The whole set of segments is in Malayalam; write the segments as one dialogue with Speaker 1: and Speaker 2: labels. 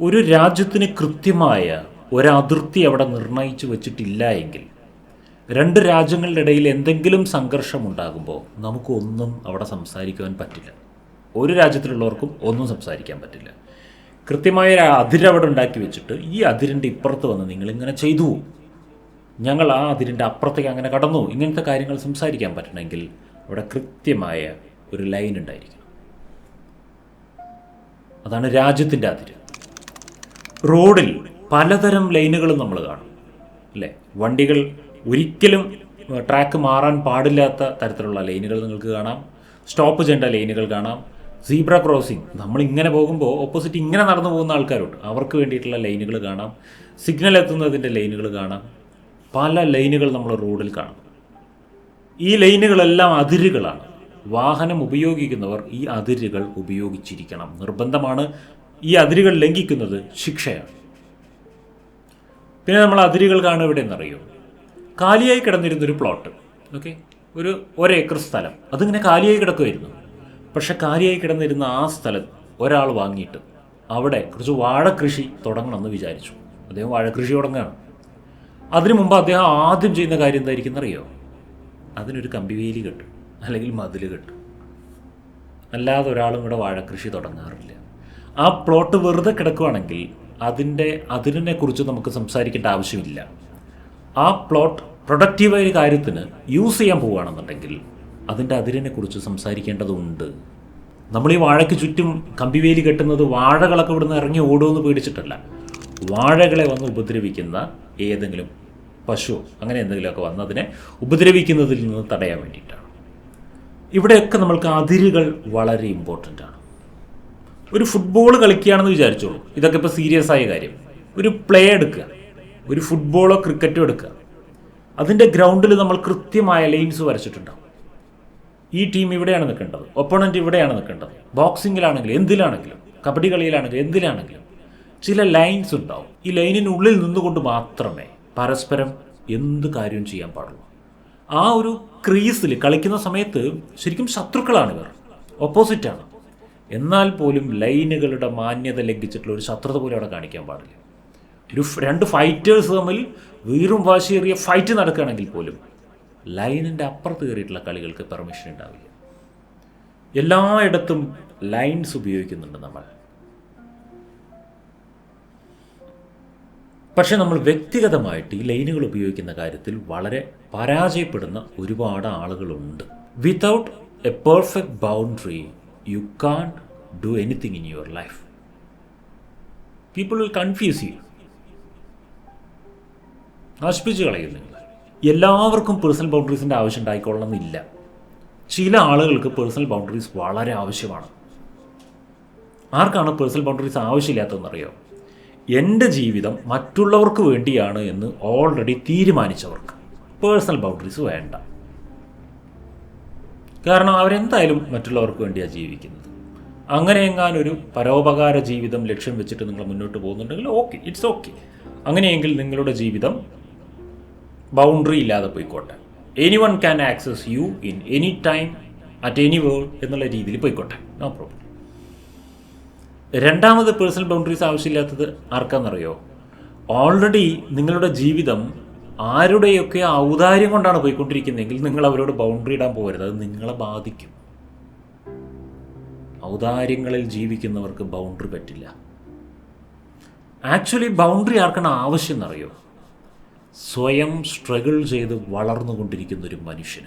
Speaker 1: ഒരു രാജ്യത്തിന് കൃത്യമായ ഒരതിർത്തി അവിടെ നിർണയിച്ചു വച്ചിട്ടില്ല എങ്കിൽ രണ്ട് രാജ്യങ്ങളുടെ ഇടയിൽ എന്തെങ്കിലും സംഘർഷം ഉണ്ടാകുമ്പോൾ നമുക്കൊന്നും അവിടെ സംസാരിക്കുവാൻ പറ്റില്ല. ഒരു രാജ്യത്തിലുള്ളവർക്കും ഒന്നും സംസാരിക്കാൻ പറ്റില്ല. കൃത്യമായ ഒരു അതിരവിടെ ഉണ്ടാക്കി വെച്ചിട്ട് ഈ അതിരിന്റെ ഇപ്പുറത്ത് വന്ന് നിങ്ങളിങ്ങനെ ചെയ്തു. ഞങ്ങൾ ആ അതിരിന്റെ അപ്പുറത്തേക്ക് അങ്ങനെ കടന്നു. ഇങ്ങനത്തെ കാര്യങ്ങൾ സംസാരിക്കാൻ പറ്റണമെങ്കിൽ അവിടെ കൃത്യമായ ഒരു ലൈൻ ഉണ്ടായിരിക്കണം. അതാണ് രാജ്യത്തിന്റെ അതിര്. റോഡിൽ പലതരം ലൈനുകളും നമ്മൾ കാണും. അല്ലേ? വണ്ടികൾ ഒരിക്കലും ട്രാക്ക് മാറാൻ പാടില്ലാത്ത തരത്തിലുള്ള ലൈനുകൾ നിങ്ങൾക്ക് കാണാം. സ്റ്റോപ്പ് ചെയ്യേണ്ട ലൈനുകൾ കാണാം. Zebra crossing. നമ്മൾ ഇങ്ങനെ പോകുമ്പോൾ ഓപ്പോസിറ്റ് ഇങ്ങനെ നടന്നു പോകുന്ന ആൾക്കാരുണ്ട്. അവർക്ക് വേണ്ടിയിട്ടുള്ള ലൈനുകൾ കാണാം. സിഗ്നൽ എത്തുന്നതിന്റെ ലൈനുകൾ കാണാം. പല ലൈനുകൾ നമ്മൾ റോഡിൽ കാണാം. ഈ ലൈനുകളെല്ലാം അതിരുകളാണ്. വാഹനം ഉപയോഗിക്കുന്നവർ ഈ അതിരുകൾ ഉപയോഗിച്ചിരിക്കണം. നിർബന്ധമാണ് ഈ അതിരുകൾ ലംഘിക്കുന്നത് ശിക്ഷയാണ്. പിന്നെ നമ്മൾ അതിരുകൾ കാണുക എവിടെ എന്നറിയോ കാലിയായി കിടന്നിരുന്നൊരു പ്ലോട്ട് ഓക്കെ ഒരു ഒരേക്കർ സ്ഥലം. അതിങ്ങനെ കാലിയായി കിടക്കുമായിരുന്നു പക്ഷെ കാലിയായി കിടന്നിരുന്ന ആ സ്ഥലം ഒരാൾ വാങ്ങിയിട്ട് അവിടെ കുറച്ച് വാഴക്കൃഷി തുടങ്ങണമെന്ന് വിചാരിച്ചു. അദ്ദേഹം വാഴക്കൃഷി തുടങ്ങുകയാണ്. അതിനു മുമ്പ് അദ്ദേഹം ആദ്യം ചെയ്യുന്ന കാര്യം എന്തായിരിക്കും എന്നറിയോ അതിനൊരു കമ്പിവേലി കെട്ടും. അല്ലെങ്കിൽ മതിൽ കെട്ടും. അല്ലാതെ ഒരാളും ഇവിടെ വാഴക്കൃഷി തുടങ്ങാറില്ല. ആ പ്ലോട്ട് വെറുതെ കിടക്കുവാണെങ്കിൽ അതിന്റെ അതിരിനെ കുറിച്ച് നമുക്ക് സംസാരിക്കേണ്ട ആവശ്യമില്ല. ആ പ്ലോട്ട് പ്രൊഡക്റ്റീവായ ഒരു കാര്യത്തിന് യൂസ് ചെയ്യാൻ പോവുകയാണെന്നുണ്ടെങ്കിൽ അതിന്റെ അതിരിനെ കുറിച്ച് സംസാരിക്കേണ്ടതുണ്ട്. നമ്മൾ ഈ വാഴയ്ക്ക് ചുറ്റും കമ്പിവേലി കെട്ടുന്നത് വാഴകളൊക്കെ ഇവിടുന്ന് ഇറങ്ങി ഓടുമെന്ന് പേടിച്ചിട്ടല്ല. വാഴകളെ വന്ന് ഉപദ്രവിക്കുന്ന ഏതെങ്കിലും പശു അങ്ങനെ എന്തെങ്കിലുമൊക്കെ വന്ന് അതിനെ ഉപദ്രവിക്കുന്നതിൽ നിന്ന് തടയാൻ വേണ്ടിയിട്ടാണ്. ഇവിടെയൊക്കെ നമ്മൾക്ക് അതിരുകൾ വളരെ ഇമ്പോർട്ടന്റ് ആണ്. ഒരു ഫുട്ബോൾ കളിക്കുകയാണെന്ന് വിചാരിച്ചോളൂ. ഇതൊക്കെ ഇപ്പോൾ സീരിയസ് ആയ കാര്യം. ഒരു പ്ലേ എടുക്കുക. ഒരു ഫുട്ബോളോ ക്രിക്കറ്റോ എടുക്കുക. അതിന്റെ ഗ്രൗണ്ടിൽ നമ്മൾ കൃത്യമായ ലൈൻസ് വരച്ചിട്ടുണ്ടാവും. ഈ ടീം ഇവിടെയാണ് നിൽക്കേണ്ടത്. ഒപ്പണന്റ് ഇവിടെയാണ് നിൽക്കേണ്ടത്. ബോക്സിങ്ങിലാണെങ്കിലും എന്തിലാണെങ്കിലും കബഡി കളിയിലാണെങ്കിലും എന്തിലാണെങ്കിലും ചില ലൈൻസ് ഉണ്ടാവും. ഈ ലൈനിനുള്ളിൽ നിന്നുകൊണ്ട് മാത്രമേ പരസ്പരം എന്ത് കാര്യവും ചെയ്യാൻ പാടുള്ളൂ. ആ ഒരു ക്രീസിൽ കളിക്കുന്ന സമയത്ത് ശരിക്കും ശത്രുക്കളാണ് ഇവർ. ഓപ്പോസിറ്റാണ് എന്നാൽ പോലും ലൈനുകളുടെ മാന്യത ലംഘിച്ചിട്ടുള്ള ഒരു ശത്രുത പോലും അവിടെ കാണിക്കാൻ പാടില്ല. ഒരു രണ്ട് ഫൈറ്റേഴ്സ് തമ്മിൽ വീറും വാശിയേറിയ ഫൈറ്റ് നടക്കുകയാണെങ്കിൽ പോലും ലൈനിന്റെ അപ്പുറത്ത് കയറിയിട്ടുള്ള കളികൾക്ക് പെർമിഷൻ ഉണ്ടാവില്ല. എല്ലായിടത്തും ലൈൻസ് ഉപയോഗിക്കുന്നുണ്ട് നമ്മൾ. പക്ഷെ നമ്മൾ വ്യക്തിഗതമായിട്ട് ഈ ലൈനുകൾ ഉപയോഗിക്കുന്ന കാര്യത്തിൽ വളരെ പരാജയപ്പെടുന്ന ഒരുപാട് ആളുകളുണ്ട്. Without a perfect boundary you can do anything in your life people will confuse ചെയ്യും നശിപ്പിച്ച് കളയും നിങ്ങൾ. എല്ലാവർക്കും പേഴ്സണൽ ബൗണ്ടറീസിന്റെ ആവശ്യം ഉണ്ടായിക്കൊള്ളണമെന്നില്ല. ചില ആളുകൾക്ക് പേഴ്സണൽ ബൗണ്ടറീസ് വളരെ ആവശ്യമാണ്. ആർക്കാണ് പേഴ്സണൽ ബൗണ്ടറീസ് ആവശ്യമില്ലാത്തതെന്നറിയോ? എന്റെ ജീവിതം മറ്റുള്ളവർക്ക് വേണ്ടിയാണ് എന്ന് ഓൾറെഡി തീരുമാനിച്ചവർക്ക്. പേഴ്സണൽ ബൗണ്ടറീസ് വേണ്ട. കാരണം അവരെന്തായാലും മറ്റുള്ളവർക്ക് വേണ്ടിയാണ് ജീവിക്കുന്നത്. അങ്ങനെ എങ്ങാനൊരു പരോപകാര ജീവിതം ലക്ഷ്യം വെച്ചിട്ട് നിങ്ങൾ മുന്നോട്ട് പോകുന്നുണ്ടെങ്കിൽ ഓക്കെ ഇറ്റ്സ് ഓക്കെ. അങ്ങനെയെങ്കിൽ നിങ്ങളുടെ ജീവിതം ബൗണ്ടറി ഇല്ലാതെ പോയിക്കോട്ടെ. Any one can access you in any time at any world എന്നുള്ള രീതിയിൽ പോയിക്കോട്ടെ. No problem. രണ്ടാമത് പേഴ്സണൽ ബൗണ്ടറീസ് ആവശ്യമില്ലാത്തത് ആർക്കാണെന്നറിയോ ഓൾറെഡി നിങ്ങളുടെ ജീവിതം ആരുടെയൊക്കെ ഔദാര്യം കൊണ്ടാണ് പോയിക്കൊണ്ടിരിക്കുന്നതെങ്കിൽ നിങ്ങൾ അവരോട് ബൗണ്ടറി ഇടാൻ പോകരുത്. അത് നിങ്ങളെ ബാധിക്കും. ഔദാര്യങ്ങളിൽ ജീവിക്കുന്നവർക്ക് ബൗണ്ടറി പറ്റില്ല. ആക്ച്വലി ബൗണ്ടറി ആർക്കാണ് ആവശ്യം എന്നറിയോ? സ്വയം സ്ട്രഗിൾ ചെയ്ത് വളർന്നുകൊണ്ടിരിക്കുന്ന ഒരു മനുഷ്യന്.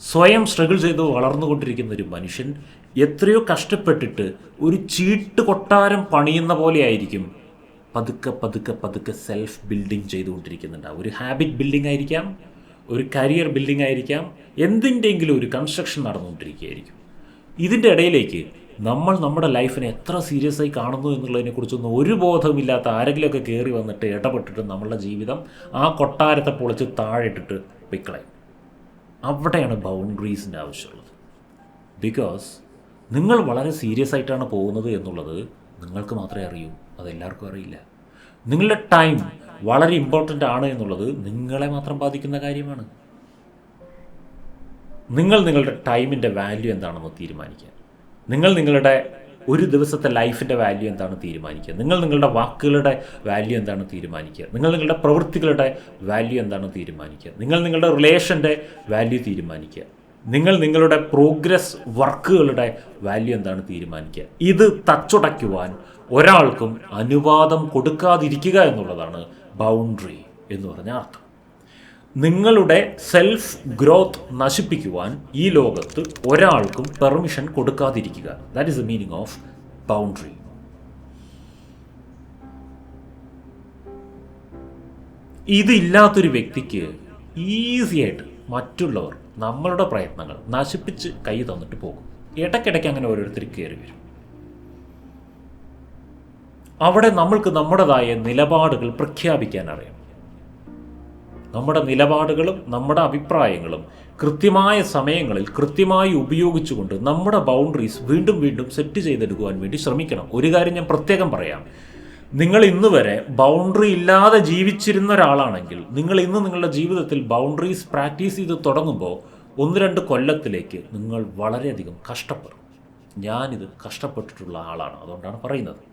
Speaker 1: സ്വയം സ്ട്രഗിൾ ചെയ്ത് വളർന്നുകൊണ്ടിരിക്കുന്ന ഒരു മനുഷ്യൻ എത്രയോ കഷ്ടപ്പെട്ടിട്ട് ഒരു ചീട്ട് കൊട്ടാരം പണിയുന്ന പോലെയായിരിക്കും പതുക്കെ പതുക്കെ പതുക്കെ സെൽഫ് ബിൽഡിംഗ് ചെയ്തുകൊണ്ടിരിക്കുന്നുണ്ടാവും ഒരു ഹാബിറ്റ് ബിൽഡിംഗ് ആയിരിക്കാം ഒരു കരിയർ ബിൽഡിംഗ് ആയിരിക്കാം എന്തിന്റെങ്കിലും ഒരു കൺസ്ട്രക്ഷൻ നടന്നുകൊണ്ടിരിക്കുകയായിരിക്കും. ഇതിന്റെ ഇടയിലേക്ക് നമ്മൾ നമ്മുടെ ലൈഫിനെ എത്ര സീരിയസ് ആയി കാണുന്നു എന്നുള്ളതിനെക്കുറിച്ചൊന്നും ഒരു ബോധവുമില്ലാത്ത ആരെങ്കിലുമൊക്കെ കയറി വന്നിട്ട് ഇടപെട്ടിട്ട് നമ്മളുടെ ജീവിതം ആ കൊട്ടാരത്തെ പൊളിച്ച് താഴെ ഇട്ടിട്ട് പൊയ്ക്കളയും അവിടെയാണ് ബൗണ്ടറീസിന്റെ ആവശ്യമുള്ളത്. ബിക്കോസ് നിങ്ങൾ വളരെ സീരിയസ് ആയിട്ടാണ് പോകുന്നത് എന്നുള്ളത് നിങ്ങൾക്ക് മാത്രമേ അറിയൂ. അതെല്ലാവർക്കും അറിയില്ല. നിങ്ങളുടെ ടൈം വളരെ ഇമ്പോർട്ടന്റ് ആണ് എന്നുള്ളത് നിങ്ങളെ മാത്രം ബാധിക്കുന്ന കാര്യമാണ്. നിങ്ങൾ നിങ്ങളുടെ ടൈമിന്റെ വാല്യൂ എന്താണെന്ന് തീരുമാനിക്കുക. നിങ്ങൾ നിങ്ങളുടെ ഒരു ദിവസത്തെ ലൈഫിന്റെ വാല്യൂ എന്താണ് തീരുമാനിക്കുക. നിങ്ങൾ നിങ്ങളുടെ വാക്കുകളുടെ വാല്യൂ എന്താണ് തീരുമാനിക്കുക. നിങ്ങൾ നിങ്ങളുടെ പ്രവൃത്തികളുടെ വാല്യൂ എന്താണ് തീരുമാനിക്കുക. നിങ്ങൾ നിങ്ങളുടെ റിലേഷന്റെ വാല്യൂ തീരുമാനിക്കുക. നിങ്ങൾ നിങ്ങളുടെ പ്രോഗ്രസ് വർക്കുകളുടെ വാല്യൂ എന്താണ് തീരുമാനിക്കുക. ഇത് തച്ചുടയ്ക്കുവാൻ ഒരാൾക്കും അനുവാദം കൊടുക്കാതിരിക്കുക എന്നുള്ളതാണ് ബൗണ്ടറി എന്ന് പറഞ്ഞ അർത്ഥം. നിങ്ങളുടെ സെൽഫ് ഗ്രോത്ത് നശിപ്പിക്കുവാൻ ഈ ലോകത്ത് ഒരാൾക്കും permission കൊടുക്കാതിരിക്കുക. That is the meaning of boundary ഇതില്ലാത്തൊരു വ്യക്തിക്ക് ഈസിയായിട്ട് മറ്റുള്ളവർ നമ്മളുടെ പ്രയത്നങ്ങൾ നശിപ്പിച്ച് കൈ തന്നിട്ട് പോകും. ഇടയ്ക്കിടയ്ക്ക് അങ്ങനെ ഓരോരുത്തർ കയറി വരും. അവിടെ നമ്മൾക്ക് നമ്മുടേതായ നിലപാടുകൾ പ്രഖ്യാപിക്കാൻ അറിയാം. നമ്മുടെ നിലപാടുകളും നമ്മുടെ അഭിപ്രായങ്ങളും കൃത്യമായ സമയങ്ങളിൽ കൃത്യമായി ഉപയോഗിച്ചുകൊണ്ട് നമ്മുടെ ബൗണ്ടറീസ് വീണ്ടും വീണ്ടും സെറ്റ് ചെയ്തെടുക്കുവാൻ വേണ്ടി ശ്രമിക്കണം. ഒരു കാര്യം ഞാൻ പ്രത്യേകം പറയാം. നിങ്ങൾ ഇന്ന് വരെ ബൗണ്ടറി ഇല്ലാതെ ജീവിച്ചിരുന്ന ഒരാളാണെങ്കിൽ നിങ്ങൾ ഇന്ന് നിങ്ങളുടെ ജീവിതത്തിൽ ബൗണ്ടറീസ് പ്രാക്ടീസ് ചെയ്ത് തുടങ്ങുമ്പോൾ ഒന്ന് രണ്ട് കൊല്ലത്തിലേക്ക് നിങ്ങൾ വളരെയധികം കഷ്ടപ്പെടും. ഞാനിത് കഷ്ടപ്പെട്ടിട്ടുള്ള ആളാണ്. അതുകൊണ്ടാണ് പറയുന്നത്.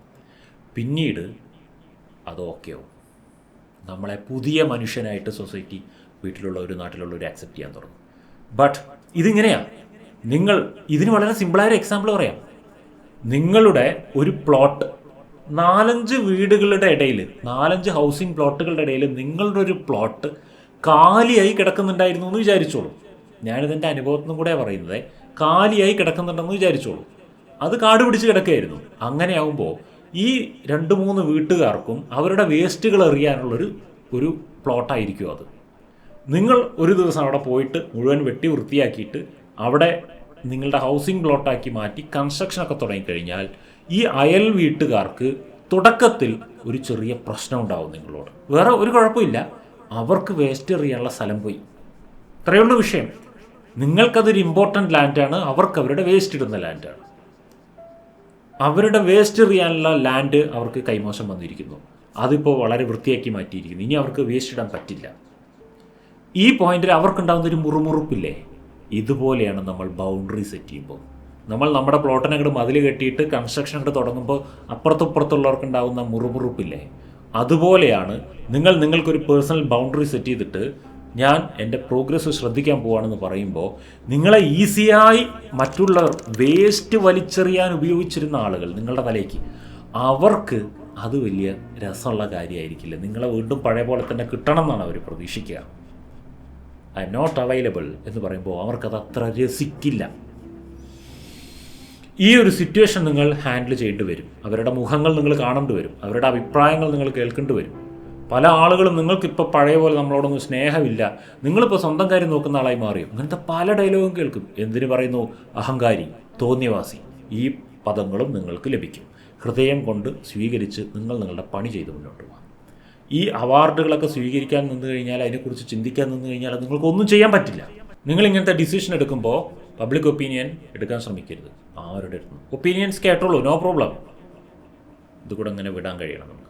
Speaker 1: പിന്നീട് അത് ഓക്കെയാവും നമ്മളെ പുതിയ മനുഷ്യനായിട്ട് സൊസൈറ്റി വീട്ടിലുള്ള ഒരു നാട്ടിലുള്ള ഒരു ആക്സെപ്റ്റ് ചെയ്യാൻ തുടങ്ങും. ബട്ട് ഇതിങ്ങനെയാണ് നിങ്ങൾ ഇതിന് വളരെ സിമ്പിളായ ഒരു എക്സാമ്പിൾ പറയാം. നിങ്ങളുടെ ഒരു പ്ലോട്ട് നാലഞ്ച് വീടുകളുടെ ഇടയിൽ നാലഞ്ച് ഹൗസിംഗ് പ്ലോട്ടുകളുടെ ഇടയിൽ നിങ്ങളുടെ ഒരു പ്ലോട്ട് കാലിയായി കിടക്കുന്നുണ്ടായിരുന്നു എന്ന് വിചാരിച്ചോളൂ. ഞാനിതെന്റെ അനുഭവത്തിൽ കൂടെ പറയുന്നത് കാലിയായി കിടക്കുന്നുണ്ടെന്ന് വിചാരിച്ചോളൂ. അത് കാട് പിടിച്ച് കിടക്കുകയായിരുന്നു. അങ്ങനെയാവുമ്പോൾ ഈ രണ്ട് മൂന്ന് വീട്ടുകാർക്കും അവരുടെ വേസ്റ്റുകൾ എറിയാനുള്ളൊരു ഒരു പ്ലോട്ടായിരിക്കും അത്. നിങ്ങൾ ഒരു ദിവസം അവിടെ പോയിട്ട് മുഴുവൻ വെട്ടി വൃത്തിയാക്കിയിട്ട് അവിടെ നിങ്ങളുടെ ഹൗസിംഗ് പ്ലോട്ടാക്കി മാറ്റി കൺസ്ട്രക്ഷനൊക്കെ തുടങ്ങിക്കഴിഞ്ഞാൽ ഈ അയൽ വീട്ടുകാർക്ക് തുടക്കത്തിൽ ഒരു ചെറിയ പ്രശ്നം ഉണ്ടാവും നിങ്ങളോട്. വേറെ ഒരു കുഴപ്പമില്ല. അവർക്ക് വേസ്റ്റ് എറിയാനുള്ള സ്ഥലം പോയി. ഇത്രയുള്ള വിഷയം. നിങ്ങൾക്കതൊരു ഇമ്പോർട്ടന്റ് ലാൻഡാണ് അവർക്ക് അവരുടെ വേസ്റ്റ് ഇടുന്ന ലാൻഡാണ് അവരുടെ വേസ്റ്റ് എറിയാനുള്ള ലാൻഡ് അവർക്ക് കൈമോശം വന്നിരിക്കുന്നു. അതിപ്പോൾ വളരെ വൃത്തിയാക്കി മാറ്റിയിരിക്കുന്നു. ഇനി അവർക്ക് വേസ്റ്റ് ഇടാൻ പറ്റില്ല. ഈ പോയിന്റിൽ അവർക്കുണ്ടാകുന്ന ഒരു മുറുമുറുപ്പില്ലേ? ഇതുപോലെയാണ് നമ്മൾ ബൗണ്ടറി സെറ്റ് ചെയ്യുമ്പോൾ. നമ്മൾ നമ്മുടെ പ്ലോട്ടിനങ്ങോട്ട് മതിൽ കെട്ടിയിട്ട് കൺസ്ട്രക്ഷൻ അങ്ങോട്ട് തുടങ്ങുമ്പോൾ അപ്പുറത്തപ്പുറത്തുള്ളവർക്ക് ഉണ്ടാകുന്ന മുറുമുറുപ്പില്ലേ? അതുപോലെയാണ് നിങ്ങൾ നിങ്ങൾക്കൊരു പേഴ്സണൽ ബൗണ്ടറി സെറ്റ് ചെയ്തിട്ട് ഞാൻ എന്റെ പ്രോഗ്രസ് ശ്രദ്ധിക്കാൻ പോവാണെന്ന് പറയുമ്പോൾ നിങ്ങളെ ഈസിയായി മറ്റുള്ളവർ വേസ്റ്റ് വലിച്ചെറിയാൻ ഉപയോഗിച്ചിരുന്ന ആളുകൾ നിങ്ങളുടെ തലേക്ക് അവർക്ക് അത് വലിയ രസമുള്ള കാര്യമായിരിക്കില്ല. നിങ്ങളെ വീണ്ടും പഴയ പോലെ തന്നെ കിട്ടണം എന്നാണ് അവർ പ്രതീക്ഷിക്കുക. ഐ എം നോട്ട് അവൈലബിൾ എന്ന് പറയുമ്പോൾ അവർക്കത് അത്ര രസിക്കില്ല. ഈ ഒരു സിറ്റുവേഷൻ നിങ്ങൾ ഹാൻഡിൽ ചെയ്യേണ്ടി വരും. അവരുടെ മുഖങ്ങൾ നിങ്ങൾ കാണേണ്ടി വരും. അവരുടെ അഭിപ്രായങ്ങൾ നിങ്ങൾ കേൾക്കേണ്ടി വരും. പല ആളുകളും നിങ്ങൾക്കിപ്പോൾ പഴയ പോലെ നമ്മളോടൊന്നും സ്നേഹമില്ല. നിങ്ങളിപ്പോൾ സ്വന്തം കാര്യം നോക്കുന്ന ആളായി മാറിയും അങ്ങനത്തെ പല ഡയലോഗും കേൾക്കും. എന്തിനു പറയുന്നു? അഹങ്കാരി തോന്നിയവാസി. ഈ പദങ്ങളും നിങ്ങൾക്ക് ലഭിക്കും. ഹൃദയം കൊണ്ട് സ്വീകരിച്ച് നിങ്ങൾ നിങ്ങളുടെ പണി ചെയ്ത് മുന്നോട്ട് പോകാം. ഈ അവാർഡുകളൊക്കെ സ്വീകരിക്കാൻ നിന്ന് കഴിഞ്ഞാൽ അതിനെക്കുറിച്ച് ചിന്തിക്കാൻ നിന്ന് കഴിഞ്ഞാൽ നിങ്ങൾക്കൊന്നും ചെയ്യാൻ പറ്റില്ല. നിങ്ങൾ ഇങ്ങനത്തെ ഡിസിഷൻ എടുക്കുമ്പോൾ പബ്ലിക് ഒപ്പീനിയൻ എടുക്കാൻ ശ്രമിക്കരുത്. ആരുടെ ഒപ്പീനിയൻസ് കേട്ടോളൂ. നോ പ്രോബ്ലം ഇത് കൂടെ അങ്ങനെ വിടാൻ കഴിയണം നമുക്ക്.